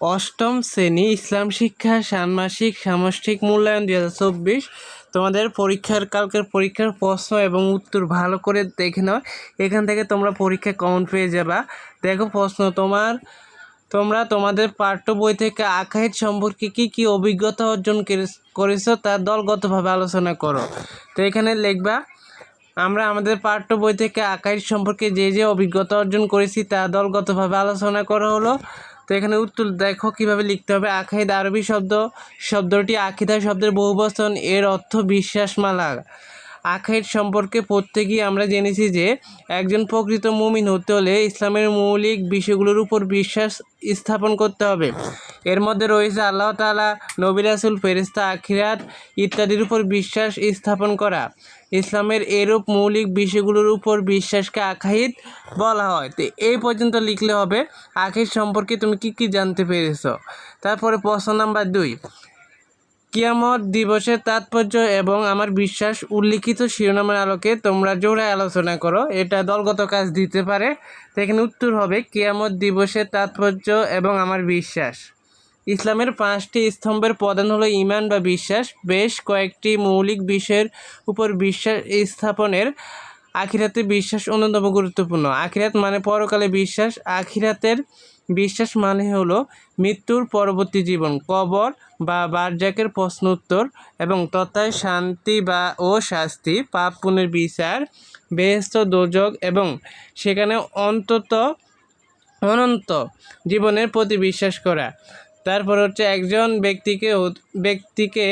অষ্টম শ্রেণি ইসলাম শিক্ষা, ষান্মাসিক, সামষ্টিক মূল্যায়ন দুই হাজার চব্বিশ। তোমাদের পরীক্ষার, কালকের পরীক্ষার প্রশ্ন এবং উত্তর ভালো করে দেখে নাও। এখান থেকে তোমরা পরীক্ষা কমন পেয়ে যাবা। দেখো প্রশ্ন তোমার, তোমরা তোমাদের পাঠ্য বই থেকে আখাইদ সম্পর্কে কি কি অভিজ্ঞতা অর্জন কেরে- করেছ তা দলগতভাবে আলোচনা করো। তো এখানে লিখবা, আমরা আমাদের পাঠ্য বই থেকে আকাশ সম্পর্কে যে যে অভিজ্ঞতা অর্জন করেছি তা দলগতভাবে আলোচনা করা হলো। তো এখানে উত্তর দেখো কীভাবে লিখতে হবে। আখাইদ আরবি শব্দ, শব্দটি আখিদা শব্দের বহুবচন, এর অর্থ বিশ্বাসমালা। আখাইদ সম্পর্কে প্রত্যেকেই আমরা জেনেছি যে, একজন প্রকৃত মুমিন হতে হলে ইসলামের মৌলিক বিষয়গুলোর উপর বিশ্বাস স্থাপন করতে হবে। এর মধ্যে রয়েছে আল্লাহ তাআলা, নবী রাসূল, ফেরেশতা, আখিরাত ইত্যাদির উপর বিশ্বাস স্থাপন করা। ইসলামের এরূপ মৌলিক বিষয়গুলোর উপর বিশ্বাসকে আখাইদ বলা হয়। তো এই পর্যন্ত লিখলে হবে আখির সম্পর্কে তুমি কি কি জানতে পেরেছ? তারপরে প্রশ্ন নাম্বার দুই, কিয়ামত দিবসের তাৎপর্য এবং আমার বিশ্বাস উল্লিখিত শিরোনামের আলোকে তোমরা জোড়ায় আলোচনা করো, এটা দলগত কাজ দিতে পারে। তো এখানে উত্তর হবে, কিয়ামত দিবসের তাৎপর্য এবং আমার বিশ্বাস। ইসলামের পাঁচটি স্তম্ভের প্রধান হলো ইমান বা বিশ্বাস, বেশ কয়েকটি মৌলিক বিষয়ের উপর বিশ্বাস স্থাপনের, আখিরাতে বিশ্বাস অন্যতম গুরুত্বপূর্ণ। আখিরাত মানে পরকালে বিশ্বাস, আখিরাতের বিশ্বাস মানে হলো মৃত্যুর পরবর্তী জীবন, কবর বা বারজাকের প্রশ্ন উত্তর এবং তথায় শান্তি বা ও শাস্তি, পাপ পুণ্যের বিচার বেহস্ত দোজক এবং সেখানে অন্তত অনন্ত জীবনের প্রতি বিশ্বাস করা। তারপর হচ্ছে একজন ব্যক্তিকে ব্যক্তিকে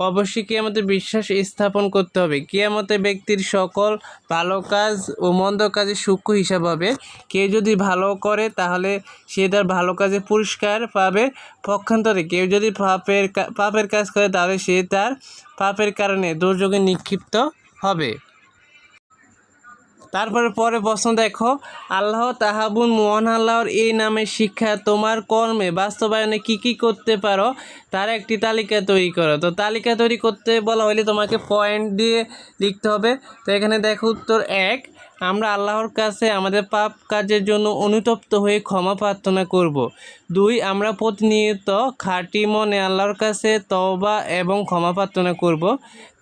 অবশ্যই কিয়ামতে বিশ্বাস স্থাপন করতে হবে। কিয়ামতে ব্যক্তির সকল ভালো কাজ ও মন্দ কাজের সূক্ষ্ম হিসাব হবে। কেউ যদি ভালো করে, তাহলে সে তার ভালো কাজে পুরস্কার পাবে পক্ষান্তরে। কেউ যদি পাপের পাপের কাজ করে, তাহলে সে তার পাপের কারণে দুর্যোগে নিক্ষিপ্ত হবে। তারপরে পরে প্রশ্ন দেখো, আল্লাহ তাহাবুন মোহন আল্লাহর এই নামে শিক্ষা তোমার কর্মে বাস্তবায়নে কি কি করতে পারো, তার একটি তালিকা তৈরি করো। তো তালিকা তৈরি করতে বলা হলে তোমাকে পয়েন্ট দিয়ে লিখতে হবে। তো এখানে দেখো উত্তর এক আমরা আল্লাহর কাছে আমাদের পাপ কাজের জন্য অনুতপ্ত হয়ে ক্ষমা প্রার্থনা করব। দুই, আমরা প্রতিনিয়ত খাঁটি মনে আল্লাহর কাছে তবা এবং ক্ষমা প্রার্থনা করব।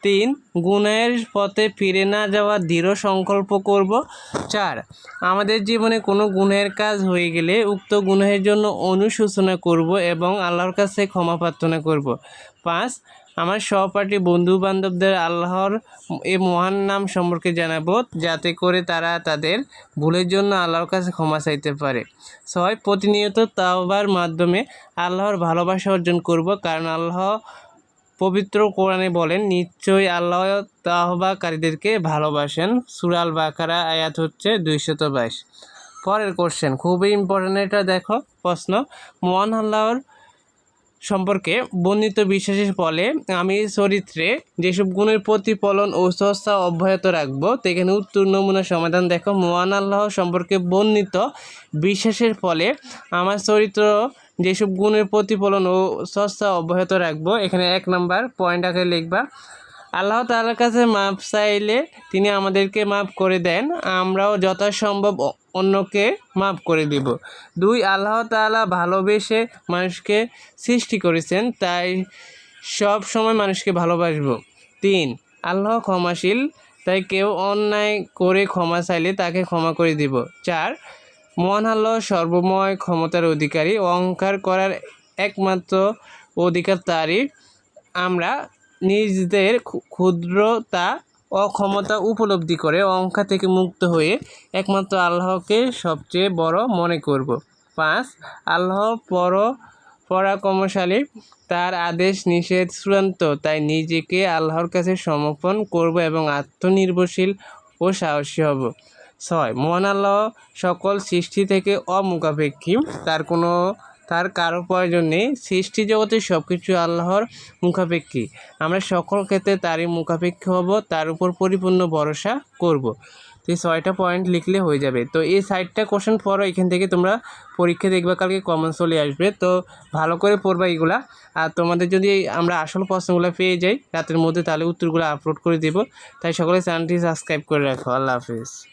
তিন গুণের পথে ফিরে না যাওয়ার দৃঢ় সংকল্প করব চার, আমাদের জীবনে কোনো গুণের কাজ হয়ে গেলে উক্ত গুণের জন্য অনুশোচনা করব এবং আল্লাহর কাছে ক্ষমা প্রার্থনা করব পাঁচ আমার সহপাঠী বন্ধু বান্ধবদের আল্লাহর এই মহান নাম সম্পর্কে জানাব, যাতে করে তারা তাদের ভুলের জন্য আল্লাহর কাছে ক্ষমা চাইতে পারে। ছয় প্রতিনিয়ত তাওবার মাধ্যমে আল্লাহর ভালোবাসা অর্জন করব, কারণ আল্লাহ পবিত্র কোরআনে বলেন, নিশ্চয়ই আল্লাহ তাহবাকারীদেরকে ভালোবাসেন। সুরাল বাকারা আয়াত হচ্ছে দুইশত বাইশ। পরের কোশ্চেন খুবই ইম্পর্টেন্ট এটা দেখো প্রশ্ন। মহান আল্লাহর সম্পর্কে বর্ণিত বিশ্বাসের ফলে আমি চরিত্রে যেসব গুণের প্রতিফলন ও সস্তা অব্যাহত রাখব তো এখানে উত্তর, নমুনা, সমাধান দেখো। মহান আল্লাহ সম্পর্কে বর্ণিত বিশ্বাসের ফলে আমার চরিত্র যেসব গুণের প্রতিফলন ও সস্তা অব্যাহত রাখব, এখানে এক নম্বর পয়েন্ট আকারে লিখবা, আল্লাহ তাআলার কাছে মাপ চাইলে তিনি আমাদেরকে মাফ করে দেন, আমরাও যথাসম্ভব অন্যকে মাফ করে দিব। দুই, আল্লাহ তাআলা ভালোবেসে মানুষকে সৃষ্টি করেছেন, তাই সব সময় মানুষকে ভালোবাসবো। তিন, আল্লাহ ক্ষমাশীল, তাই কেউ অন্যায় করে ক্ষমা চাইলে তাকে ক্ষমা করে দিব। চার, মহান আল্লাহ সর্বময় ক্ষমতার অধিকারী, অহংকার করার একমাত্র অধিকার তারই। আমরা নিজেদের ক্ষু- ক্ষুদ্রতা অক্ষমতা উপলব্ধি করে অহংকার থেকে মুক্ত হয়ে একমাত্র আল্লাহকে সবচেয়ে বড় মনে করব। পাঁচ, আল্লাহ পর, পরাক্রমশালী। তার আদেশ নিষেধ চূড়ান্ত। তাই নিজেকে আল্লাহর কাছে সমর্পণ করব এবং আত্মনির্ভরশীল ও সাহসী হব। ছয়, মহান আল্লাহ সকল সৃষ্টি থেকে অমুখাপেক্ষী। তার কোনো তার কারও প্রয়োজন নেই। সৃষ্টি জগতে সব কিছু আল্লাহর মুখাপেক্ষী। আমরা সকল ক্ষেত্রে তারই মুখাপেক্ষী হব, তার উপর পরিপূর্ণ ভরসা করব। তো এই ছয়টা পয়েন্ট লিখলে হয়ে যাবে। তো এই সাইডটা কোশ্চেন পড়ো, এখান থেকে তোমরা পরীক্ষা দেখবে, কালকে কমন চলে আসবে। তো ভালো করে পড়বা এগুলা। আর তোমাদের যদি আমরা আসল প্রশ্নগুলো পেয়ে যাই, রাতের মধ্যে তাহলে উত্তরগুলো আপলোড করে দেবো। তাই সকলে চ্যানেলটি সাবস্ক্রাইব করে রাখো। আল্লাহ হাফিজ।